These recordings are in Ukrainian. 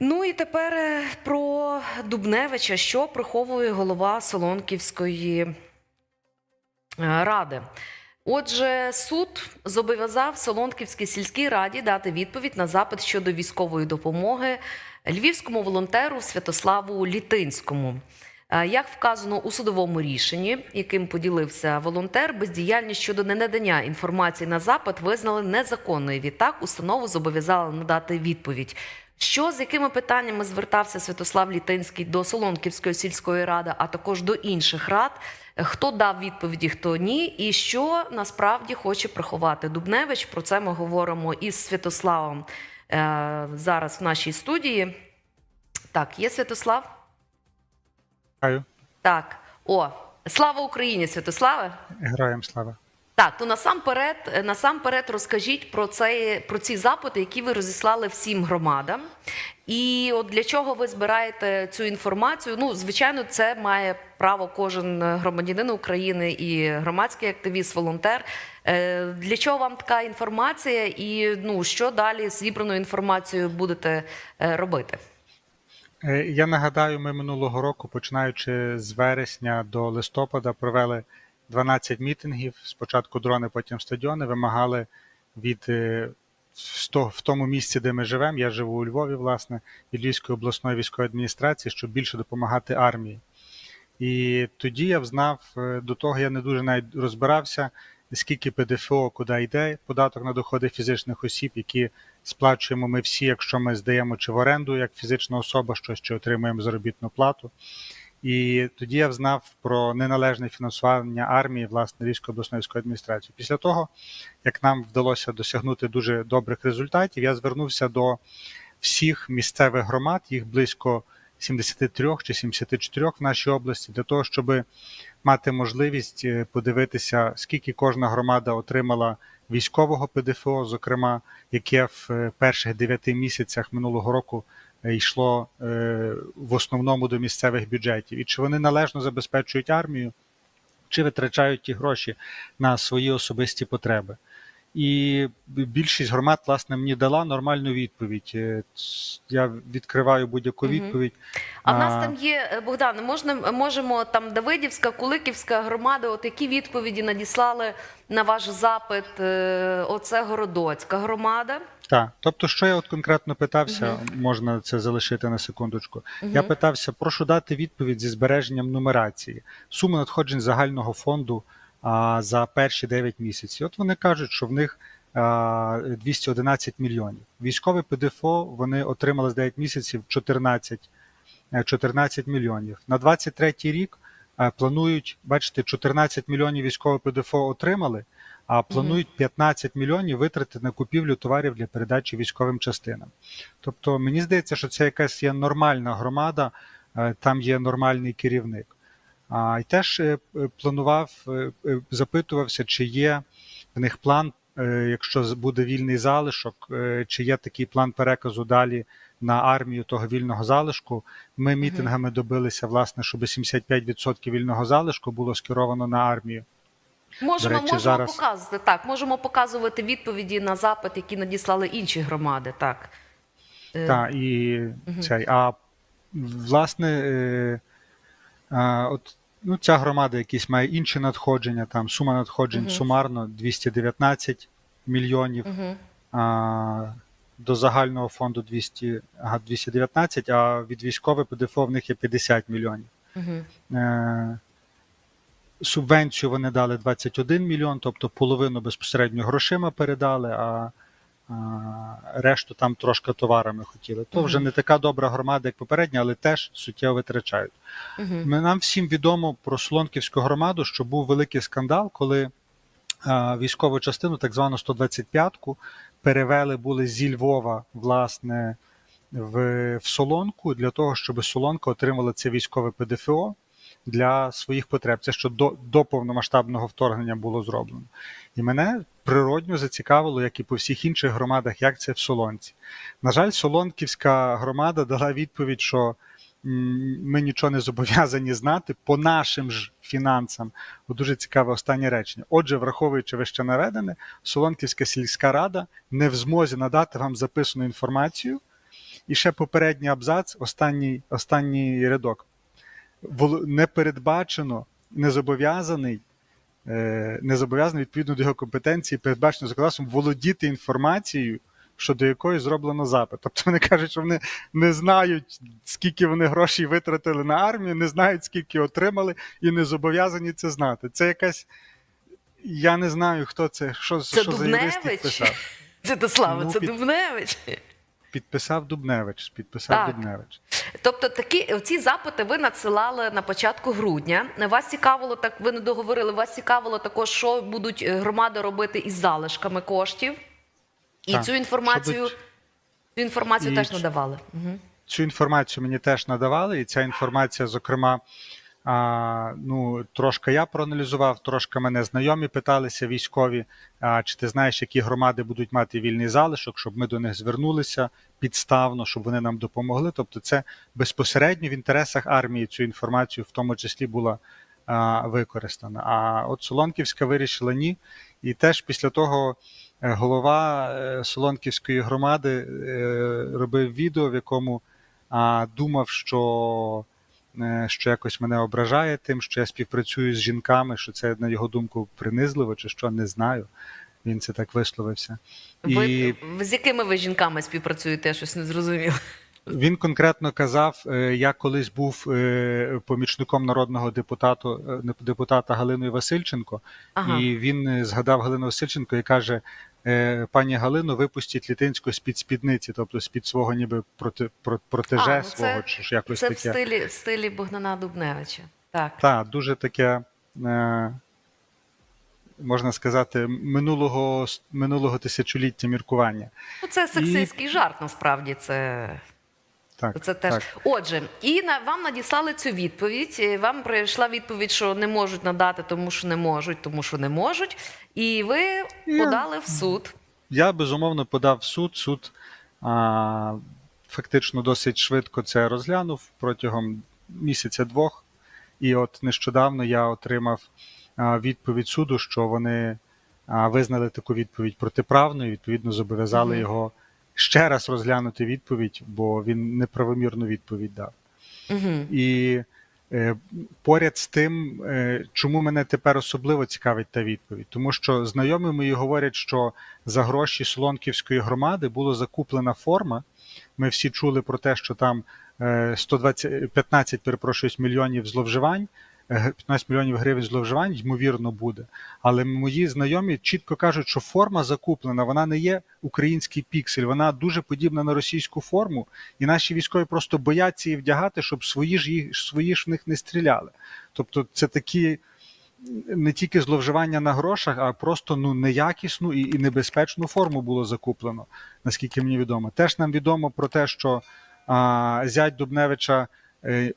Ну і тепер е, про Дубневича, що приховує голова Солонківської е, ради. Отже, суд зобов'язав Солонківській сільській раді дати відповідь на запит щодо військової допомоги львівському волонтеру Святославу Літинському. Е, Як вказано у судовому рішенні, яким поділився волонтер, бездіяльність щодо ненадання інформації на запит визнали незаконною. Відтак установу зобов'язали надати відповідь. Що з якими питаннями звертався Святослав Літинський до Солонківської сільської ради, а також до інших рад? Хто дав відповіді, хто ні, і що насправді хоче приховати Дубневич? Про це ми говоримо із Святославом е, зараз в нашій студії. Так, є Святослав? Вітаю. Так, о, слава Україні, Святославе. Героям слава. Так, то насамперед, насамперед розкажіть про це, про ці запити, які ви розіслали всім громадам. І от для чого ви збираєте цю інформацію? Ну, звичайно, це має право кожен громадянин України і громадський активіст, волонтер. Е, Для чого вам така інформація, і ну що далі з зібраною інформацією будете е, робити? Е, Я нагадаю, ми минулого року, починаючи з вересня до листопада, провели 12 мітингів. Спочатку дрони, потім стадіони. Вимагали від е, в тому місці, де ми живемо. Я живу у Львові, власне, від Львівської обласної військової адміністрації, щоб більше допомагати армії. І тоді я взнав, е, до того я не дуже навіть розбирався, скільки ПДФО куди йде, податок на доходи фізичних осіб, які сплачуємо ми всі, якщо ми здаємо чи в оренду як фізична особа щось, чи отримуємо заробітну плату. І тоді я взнав про неналежне фінансування армії власне Львівської обласної адміністрації. Після того, як нам вдалося досягнути дуже добрих результатів, я звернувся до всіх місцевих громад, їх близько 73 чи 74 в нашій області, для того, щоб мати можливість е, подивитися, скільки кожна громада отримала військового ПДФО, зокрема, яке в е, перших 9 місяцях минулого року йшло е, в основному до місцевих бюджетів, і чи вони належно забезпечують армію, чи витрачають ті гроші на свої особисті потреби. І більшість громад, власне, мені дала нормальну відповідь. Е, Я відкриваю будь-яку відповідь. А в нас там є е, Богдан. Можна можемо там Давидівська, Куликівська громада. От які відповіді надіслали на ваш запит? е, Оце Городоцька громада. Так, тобто, що я от конкретно питався, можна це залишити на секундочку. Я питався, прошу дати відповідь зі збереженням нумерації, суми надходжень загального фонду за перші 9 місяців. От вони кажуть, що в них а, 211 мільйонів. Військове ПДФО вони отримали з 9 місяців 14, е, 14 мільйонів. На 23 рік е, планують, бачите, 14 мільйонів військове ПДФО отримали, а планують 15 мільйонів витратити на купівлю товарів для передачі військовим частинам. Тобто, мені здається, що це якась є нормальна громада, е, там є нормальний керівник. А, І теж е, е, планував, е, запитувався, чи є в них план, якщо буде вільний залишок, чи є такий план переказу далі на армію того вільного залишку. Ми мітингами добилися, власне, щоб 75% вільного залишку було скеровано на армію. Можемо, речі, можемо зараз- показувати так. Можемо показувати відповіді на запит, які надіслали інші громади. Так. Так, і Мгм. цей. А власне, от, ну, ця громада якісь має інші надходження, там сума надходжень Мгм. сумарно 219 мільйонів. Угу. А, до загального фонду 200, ага, 219, а від військових ПДФО в них є 50 мільйонів. Угу. Е, Субвенцію вони дали 21 мільйон, тобто половину безпосередньо грошима передали, а решту там трошки товарами хотіли. То вже не така добра громада, як попередня, але теж суттєво витрачають. Ми- Нам всім відомо про Солонківську громаду, що був великий скандал, коли військову частину, так звану 125-ку, перевели були зі Львова, власне, в, в Солонку для того, щоб Солонка отримала це військове ПДФО для своїх потреб. Це що до, до повномасштабного вторгнення було зроблено. І мене природньо зацікавило, як і по всіх інших громадах, як це в Солонці. На жаль, Солонківська громада дала відповідь, що ми нічого не зобов'язані знати по нашим ж фінансам. Дуже цікаве останнє речення. Отже, враховуючи вище наведене, Солонківська сільська рада не в змозі надати вам записану інформацію, І ще попередній абзац, останній, останній рядок. Не передбачено, не зобов'язаний, е, не зобов'язаний відповідно до його компетенції, передбачено законодавством володіти інформацією, щодо якої зроблено запит. Тобто вони кажуть, що вони не знають, скільки вони грошей витратили на армію, не знають, скільки отримали, і не зобов'язані це знати. Це якась. Я не знаю, хто це, що, Це що за юрист Дубневич? підписав. Святославе, Ну, це під- Дубневич. Підписав Дубневич. Підписав Так. Дубневич. Тобто такі ці запити ви надсилали на початку грудня. Вас цікавило так, ви не договорили. Вас цікавило також, що будуть е, громади робити із залишками коштів, і Так, цю інформацію, будуть- цю інформацію І теж надавали. Угу. Цю інформацію мені теж надавали, і ця інформація, зокрема, а, ну, трошки я проаналізував, трошки мене знайомі питалися військові, а, чи ти знаєш, які громади будуть мати вільний залишок, щоб ми до них звернулися підставно, щоб вони нам допомогли. Тобто, це безпосередньо в інтересах армії цю інформацію в тому числі була а, використана. А от Солонківська вирішила ні. І теж після того е, голова е, Солонківської громади е, робив відео, в якому а, думав, що, що якось мене ображає тим, що я співпрацюю з жінками, що це, на його думку, принизливо, чи що не знаю. Він це так висловився. Ви, ви з якими ви жінками співпрацюєте? Я щось не зрозуміло. він конкретно казав: е, я колись був е, помічником народного депутату, е, депутата Галиною Васильченко, Ага. і він е, згадав Галину Васильченко і каже: е, пані Галину випустіть Літинську з-під спідниці, тобто з-під свого ніби проти, про- протеже А, ну це- свого, чи ж якось Це в стилі, в стилі Богдана Дубневича. Так. Так, дуже таке, е, можна сказати, минулого, минулого тисячоліття міркування. Ну, це сексистський жарт, насправді. Це, Так, це теж. так. Отже, і на, вам надіслали цю відповідь. е, Вам прийшла відповідь, що не можуть надати, тому що не можуть, тому що не можуть. І ви Я- подали в суд. Я безумовно подав в суд. Суд а, фактично досить швидко це розглянув протягом місяця-двох. І от нещодавно я отримав відповідь суду, що вони визнали таку відповідь протиправною, і відповідно зобов'язали Мгм. його ще раз розглянути відповідь, бо він неправомірну відповідь дав. Угу. І е, поряд з тим, е, чому мене тепер особливо цікавить та відповідь, тому що знайомі мої говорять, що за гроші Солонківської громади була закуплена форма. Ми всі чули про те, що там е, 120, 15 перепрошую, мільйонів зловживань, е, 15 мільйонів гривень зловживань, ймовірно, буде. Але мої знайомі чітко кажуть, що форма закуплена, вона не є український піксель, вона дуже подібна на російську форму, і наші військові просто бояться її вдягати, щоб свої ж їх свої ж в них не стріляли. Тобто, це такі не тільки зловживання на грошах, а просто ну неякісну і, і небезпечну форму було закуплено, наскільки мені відомо. Теж нам відомо про те, що а, зять Дубневича е,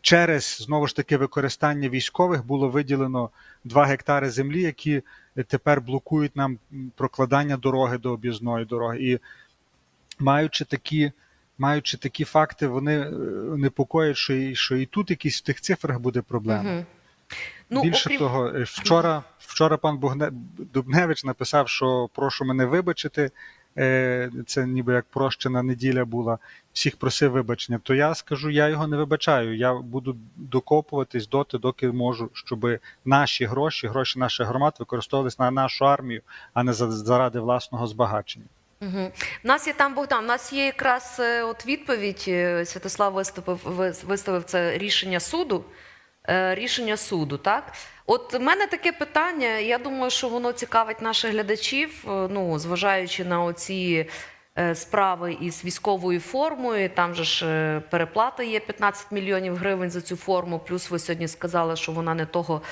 через знову ж таки використання військових було виділено 2 гектари землі, які тепер блокують нам прокладання дороги до об'їзної дороги. І маючи такі, маючи такі факти, вони е, непокоять, що і, що і тут якісь в тих цифрах буде проблема. Угу. Ну, Більше окрім... того, е, вчора, вчора пан Богне... Дубневич написав, що прошу мене вибачити. Е, Це ніби як прощена неділя була. Всіх просив вибачення. То я скажу, я його не вибачаю. Я буду докопуватись доти, доки можу, щоб наші гроші, гроші наших громад використовувалися на нашу армію, а не за- заради власного збагачення. Угу. У нас є там Богдан. У нас є якраз е, от відповідь. е, Святослав виступив вис- виставив це рішення суду. Е, Рішення суду, так от в мене таке питання. Я думаю, що воно цікавить наших глядачів. е, Ну, зважаючи на оці е, справи із військовою формою. Там же ж переплата є 15 мільйонів гривень за цю форму. Плюс ви сьогодні сказали, що вона не того,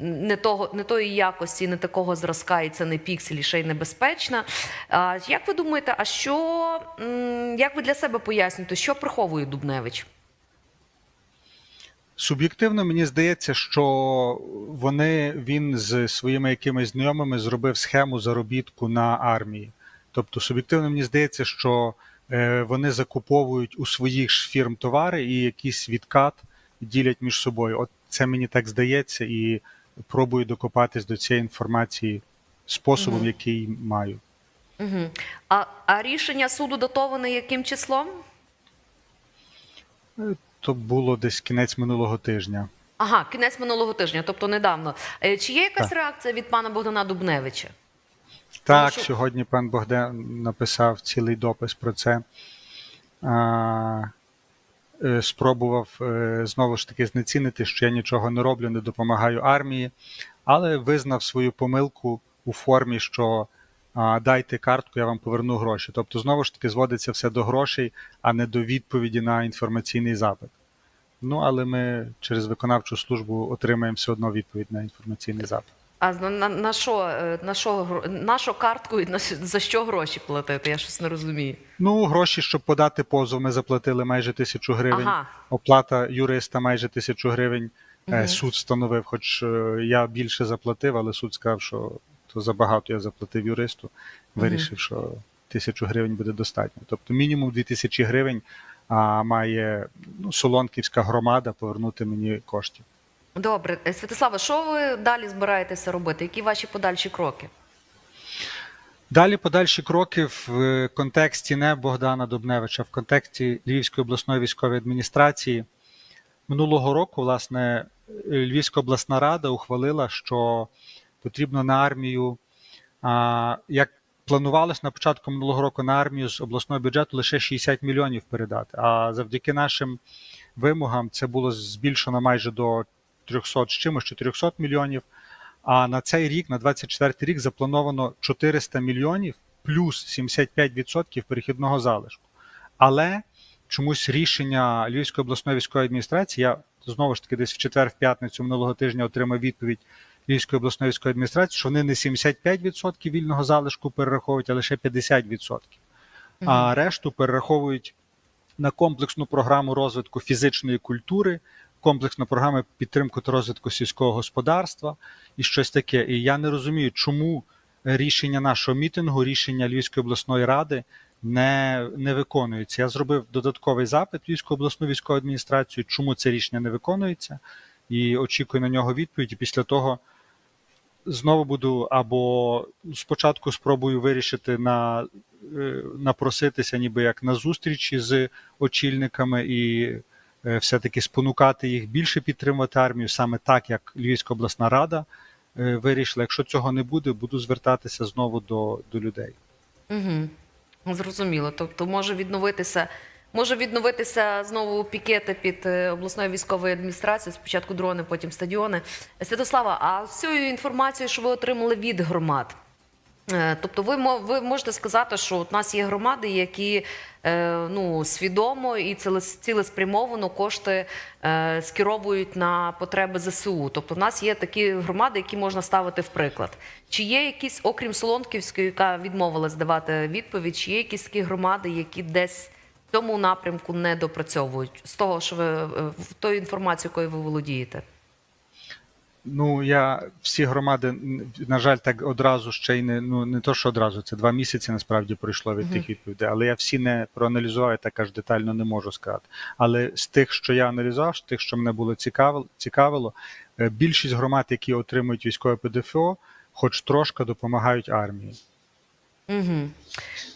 не того, не тої якості, не такого зразка, і це не пікселі, ще й небезпечна. А як ви думаєте, а що як ви для себе пояснюєте, що приховує Дубневич? Суб'єктивно мені здається, що вони він з своїми якимись знайомими зробив схему заробітку на армії. Тобто, суб'єктивно мені здається, що е, вони закуповують у своїх ж фірм товари і якийсь відкат ділять між собою. От це мені так здається, і пробую докопатись до цієї інформації способом, Мгм. який маю. Угу. А, а рішення суду датоване яким числом? То було десь кінець минулого тижня. Ага, кінець минулого тижня, тобто недавно. Е, Чи є якась Так. реакція від пана Богдана Дубневича? Так, що- сьогодні пан Богдан написав цілий допис про це. А, е, спробував е, знову ж таки знецінити, що я нічого не роблю, не допомагаю армії, але визнав свою помилку у формі, що дайте картку, я вам поверну гроші. Тобто, знову ж таки, зводиться все до грошей, а не до відповіді на інформаційний запит. Ну, але ми через виконавчу службу отримаємо все одно відповідь на інформаційний запит. А на, на, на що, е, на що, на що картку і на, за що гроші платити? Я щось не розумію. Ну, гроші, щоб подати позов, ми заплатили майже тисячу гривень. Ага. Оплата юриста майже тисячу гривень. Мгм. Суд встановив, хоч е, я більше заплатив, але суд сказав, що то забагато я заплатив юристу. Вирішив, що тисячу гривень буде достатньо. Тобто мінімум дві тисячі гривень а, має ну, Солонківська громада повернути мені коштів. Добре, Е, Святослава, що ви далі збираєтеся робити? Які ваші подальші кроки? Далі подальші кроки в е, контексті не Богдана Дубневича, в контексті Львівської обласної військової адміністрації. Минулого року, власне, Львівська обласна рада ухвалила, що потрібно на армію, а, як планувалось на початку минулого року на армію з обласного бюджету лише 60 мільйонів передати. А завдяки нашим вимогам це було збільшено майже до 300 з чимось 400 мільйонів. А на цей рік, на 24 рік, заплановано 400 мільйонів плюс 75% перехідного залишку. Але чомусь рішення Львівської обласної військової адміністрації, я знову ж таки десь в четвер, в п'ятницю минулого тижня отримав відповідь Львівської обласної військової адміністрації, що вони не 75% вільного залишку перераховують, а лише 50%. А решту перераховують на комплексну програму розвитку фізичної культури, комплексну програму підтримку та розвитку сільського господарства і щось таке. І я не розумію, чому рішення нашого мітингу, рішення Львівської обласної ради не, не виконується. Я зробив додатковий запит в Львівську обласну військову адміністрацію, чому це рішення не виконується, і очікую на нього відповідь. І після того знову буду або спочатку спробую вирішити на е, напроситися, ніби як на зустрічі з очільниками і е, все-таки спонукати їх більше підтримувати армію, саме так, як Львівська обласна рада е, вирішила. Якщо цього не буде, буду звертатися знову до, до людей. Угу. Зрозуміло. Тобто може відновитися, може відновитися знову пікети під е, обласною військовою адміністрацією, спочатку дрони, потім стадіони. Святослава, а всю інформацію, що ви отримали від громад. е, Тобто, ви ви можете сказати, що у нас є громади, які е, ну свідомо і цілес- цілеспрямовано кошти скеровують на потреби ЗСУ. Тобто, в нас є такі громади, які можна ставити в приклад. Чи є якісь, окрім Солонківської, яка відмовилась давати відповідь, чи є якісь такі громади, які десь цьому напрямку не допрацьовують з того, що ви е, в тої інформації, якою ви володієте? Ну, я всі громади, на жаль, так одразу ще й не ну не то, що одразу, це два місяці насправді пройшло від Мгм. тих відповідей. Але я всі не проаналізував, я так аж детально не можу сказати. Але з тих, що я аналізував, з тих, що мене було цікавило, цікавило, е, більшість громад, які отримують військове ПДФО, хоч трошки допомагають армії. Угу.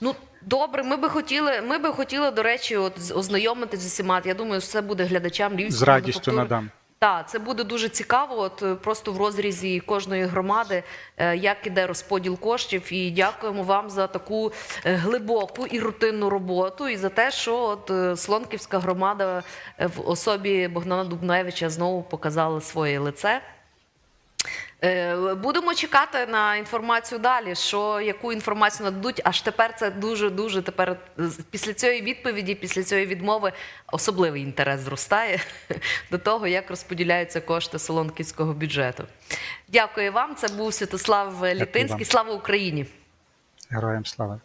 Ну добре, ми би хотіли. Ми би хотіли, до речі, от ознайомитись з усіма. Я думаю, це буде глядачам Львівської З радістю надам. Так, це буде дуже цікаво. От е, просто в розрізі кожної громади, е, як іде розподіл коштів. І дякуємо вам за таку е, глибоку і рутинну роботу, і за те, що от Слонківська громада в особі Богдана Дубневича знову показала своє лице. Е, Будемо чекати на інформацію далі. Що яку інформацію нададуть? Аж тепер це дуже дуже тепер після цієї відповіді, після цієї відмови, особливий інтерес зростає до того, як розподіляються кошти солонківського бюджету. Дякую вам. Це був Святослав Літинський. Слава Україні! Героям слава.